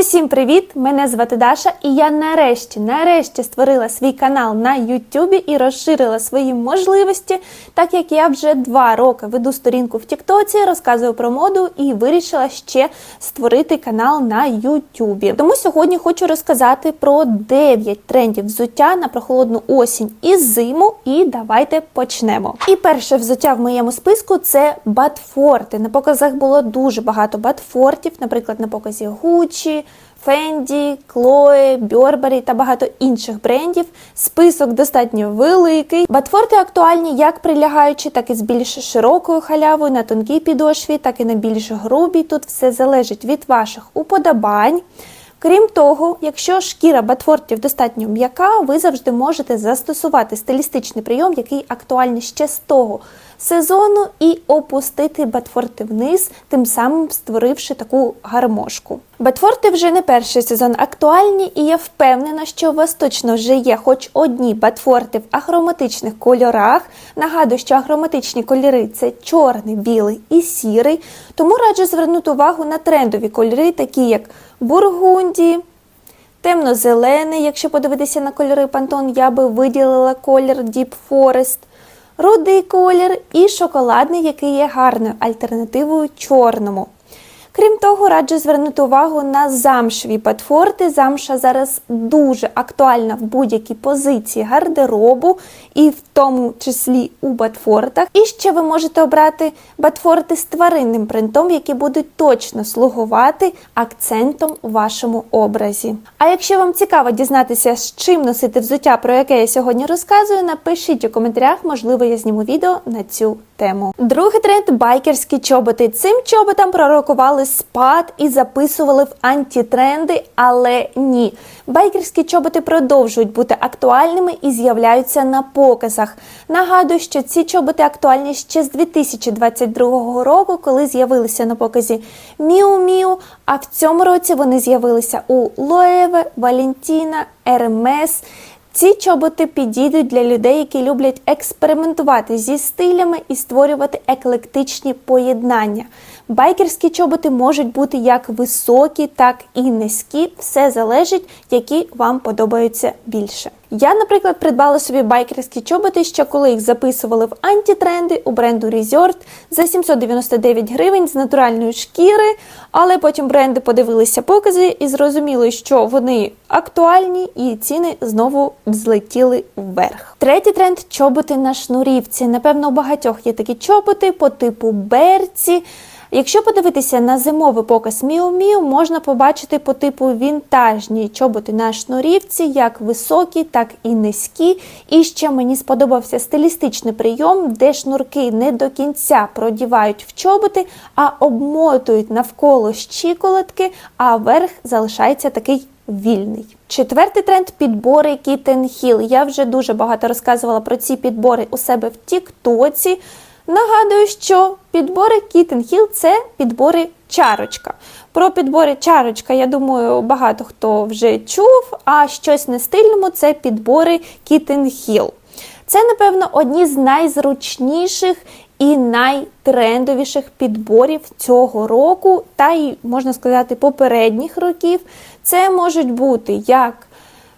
Усім привіт! Мене звати Даша, і я нарешті, нарешті створила свій канал на Ютубі і розширила свої можливості, так як я вже два роки веду сторінку в Тіктоці, розказую про моду і вирішила ще створити канал на Ютубі. Тому сьогодні хочу розказати про 9 трендів взуття на прохолодну осінь і зиму. І давайте почнемо. І перше взуття в моєму списку це батфорти. На показах було дуже багато батфортів, наприклад, на показі Gucci, Фенді, Клое, Бьорбері та багато інших брендів. Список достатньо великий. Батфорти актуальні як прилягаючи, так і з більш широкою халявою на тонкій підошві, так і на більш грубій. Тут все залежить від ваших уподобань. Крім того, якщо шкіра батфортів достатньо м'яка, ви завжди можете застосувати стилістичний прийом, який актуальний ще з того сезону, і опустити батфорти вниз, тим самим створивши таку гармошку. Батфорти вже не перший сезон актуальні, і я впевнена, що у вас точно вже є хоч одні батфорти в ахроматичних кольорах. Нагадую, що ахроматичні кольори це чорний, білий і сірий. Тому раджу звернути увагу на трендові кольори, такі як бургунді, темно-зелений. Якщо подивитися на кольори Pantone, я би виділила колір Deep Forest, рудий колір і шоколадний, який є гарною альтернативою чорному. Крім того, раджу звернути увагу на замшеві батфорти. Замша зараз дуже актуальна в будь-якій позиції гардеробу, і в тому числі у батфортах. І ще ви можете обрати батфорти з тваринним принтом, які будуть точно слугувати акцентом у вашому образі. А якщо вам цікаво дізнатися, з чим носити взуття, про яке я сьогодні розказую, напишіть у коментарях, можливо, я зніму відео на цю тему. Другий тренд байкерські чоботи. Цим чоботам пророкували спад і записували в антитренди, але ні. Байкерські чоботи продовжують бути актуальними і з'являються на показах. Нагадую, що ці чоботи актуальні ще з 2022 року, коли з'явилися на показі Міу Міу. А в цьому році вони з'явилися у Лоеве, Валентіна, Ермес. Ці чоботи підійдуть для людей, які люблять експериментувати зі стилями і створювати еклектичні поєднання. Байкерські чоботи можуть бути як високі, так і низькі. Все залежить, які вам подобаються більше. Я, наприклад, придбала собі байкерські чоботи, ще коли їх записували в антитренди у бренду Resort за 799 гривень з натуральної шкіри, але потім бренди подивилися покази і зрозуміли, що вони актуальні і ціни знову взлетіли вверх. Третій тренд чоботи на шнурівці. Напевно, у багатьох є такі чоботи по типу берці. Якщо подивитися на зимовий показ Міу Міу, можна побачити по типу вінтажні чоботи на шнурівці, як високі, так і низькі. І ще мені сподобався стилістичний прийом, де шнурки не до кінця продівають в чоботи, а обмотують навколо щиколотки, а верх залишається такий вільний. Четвертий тренд підбори Kitten Hill. Я вже дуже багато розказувала про ці підбори у себе в Тіктоці. Нагадую, що підбори Hill – це підбори чарочка. Про підбори чарочка, я думаю, багато хто вже чув, а щось не стильному це підбори Hill. Це, напевно, одні з найзручніших і найтрендовіших підборів цього року, та й, можна сказати, попередніх років. Це можуть бути як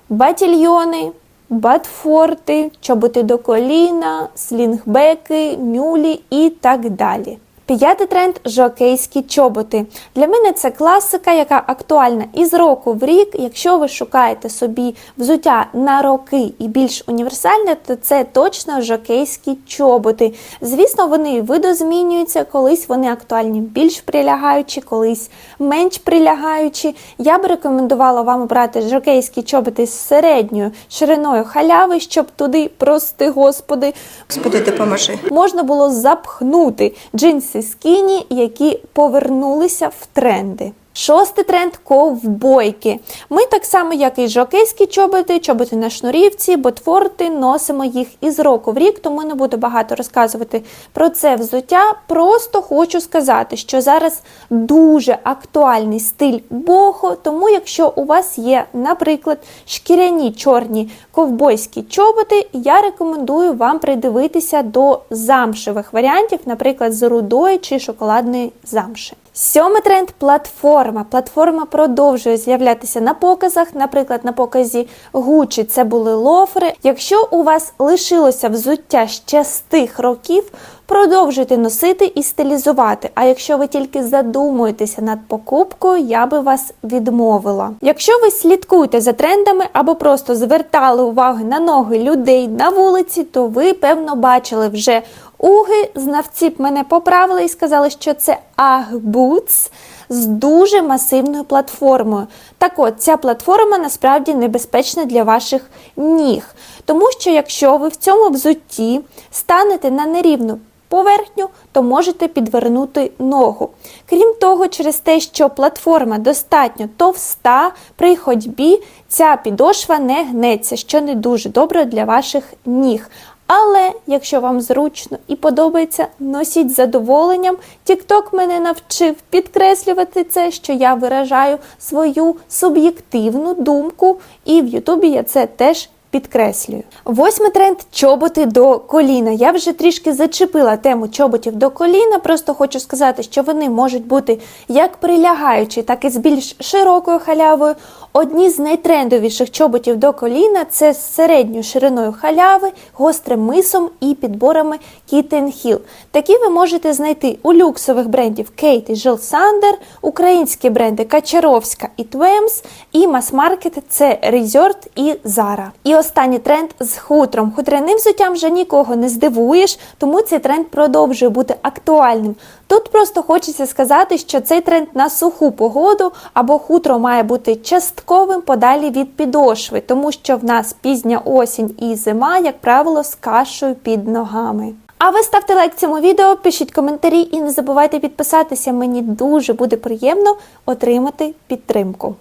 батільйони батфорти, чоботи до коліна, слінгбеки, мюлі і так далі. П'ятий тренд жокейські чоботи. Для мене це класика, яка актуальна із року в рік. Якщо ви шукаєте собі взуття на роки і більш універсальне, то це точно жокейські чоботи. Звісно, вони видозмінюються, колись вони актуальні більш прилягаючі, колись менш прилягаючі. Я б рекомендувала вам обрати жокейські чоботи з середньою шириною халяви, щоб туди, прости господи, Господи, допоможи. можна було запхнути джинси скіні, які повернулися в тренди. Шостий тренд ковбойки. Ми так само, як і жокейські чоботи, чоботи на шнурівці, ботфорти, носимо їх із року в рік, тому не буду багато розказувати про це взуття. Просто хочу сказати, що зараз дуже актуальний стиль бохо, тому якщо у вас є, наприклад, шкіряні чорні ковбойські чоботи, я рекомендую вам придивитися до замшевих варіантів, наприклад, з рудої чи шоколадної замши. Сьомий тренд платформа. Платформа продовжує з'являтися на показах. Наприклад, на показі Gucci це були лофери. Якщо у вас лишилося взуття ще з тих років, продовжуйте носити і стилізувати. А якщо ви тільки задумуєтеся над покупкою, я би вас відмовила. Якщо ви слідкуєте за трендами або просто звертали увагу на ноги людей на вулиці, то ви певно бачили вже уги. Знавці б мене поправили і сказали, що це Аг-Boots з дуже масивною платформою. Так от, ця платформа насправді небезпечна для ваших ніг. Тому що якщо ви в цьому взутті станете на нерівну поверхню, то можете підвернути ногу. Крім того, через те, що платформа достатньо товста, при ходьбі ця підошва не гнеться, що не дуже добре для ваших ніг. Але якщо вам зручно і подобається, носіть з задоволенням. TikTok мене навчив підкреслювати це, що я виражаю свою суб'єктивну думку, і в Ютубі я це теж підкреслюю. Восьмий тренд чоботи до коліна. Я вже трішки зачепила тему чоботів до коліна. Просто хочу сказати, що вони можуть бути як прилягаючі, так і з більш широкою халявою. Одні з найтрендовіших чоботів до коліна це з середньою шириною халяви, гострим мисом і підборами Kitten Hill. Такі ви можете знайти у люксових брендів Kate і Jill Sander, українські бренди Качаровська і Twems, і мас-маркет це Resort і Zara. І останній тренд з хутром. Хутряним взуттям вже нікого не здивуєш, тому цей тренд продовжує бути актуальним. Тут просто хочеться сказати, що цей тренд на суху погоду або хутро має бути частковим подалі від підошви, тому що в нас пізня осінь і зима, як правило, з кашею під ногами. А ви ставте лайк цьому відео, пишіть коментарі і не забувайте підписатися. Мені дуже буде приємно отримати підтримку.